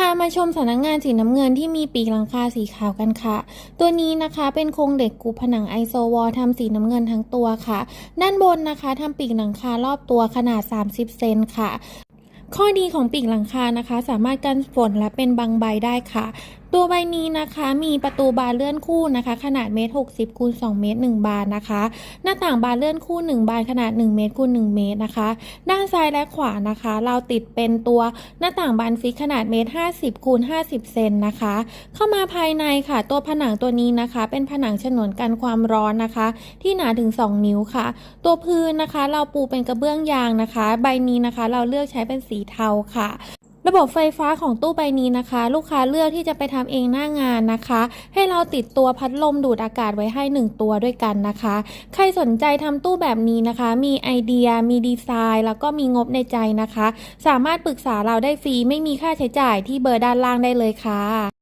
พามาชมสำนักงานสีน้ำเงินที่มีปีกหลังคาสีขาวกันค่ะ ตัวนี้นะคะเป็นโครงเหล็กกูผนังไอโซวอลทำสีน้ำเงินทั้งตัวค่ะ ด้านบนนะคะทำปีกหลังคารอบตัวขนาด 30 เซนค่ะ ข้อดีของปีกหลังคานะคะ สามารถกันฝนและเป็นบังใบได้ค่ะ ตัวใบนี้นะคะมีประตูบานเลื่อนคู่นะคะ ขนาดเมตร60คูณ2เมตร1บานนะคะ หน้าต่างบานเลื่อนคู่1บานขนาด1เมตรคูณ1เมตรนะคะ ด้านซ้ายและขวานะคะ เราติดเป็นตัวหน้าต่างบานฟิกขนาดเมตร50คูณ50เซนนะคะ เข้ามาภายในค่ะ ตัวผนังตัวนี้นะคะ เป็นผนังฉนวนกันความร้อนนะคะ ที่หนาถึง2นิ้วค่ะ ตัวพื้นนะคะ เราปูเป็นกระเบื้องยางนะคะ ใบนี้นะคะ เราเลือกใช้เป็นสีเทาค่ะ ระบบไฟฟ้าของตู้ใบนี้นะคะ ลูกค้าเลือกที่จะไปทำเองหน้างานนะคะ ให้เราติดตัวพัดลมดูดอากาศไว้ให้ 1 ตัวด้วยกันนะคะ ใครสนใจทำตู้แบบนี้นะคะ มีไอเดีย มีดีไซน์ แล้วก็มีงบในใจนะคะ สามารถปรึกษาเราได้ฟรีไม่มีค่าใช้จ่ายที่เบอร์ด้านล่างได้เลยค่ะ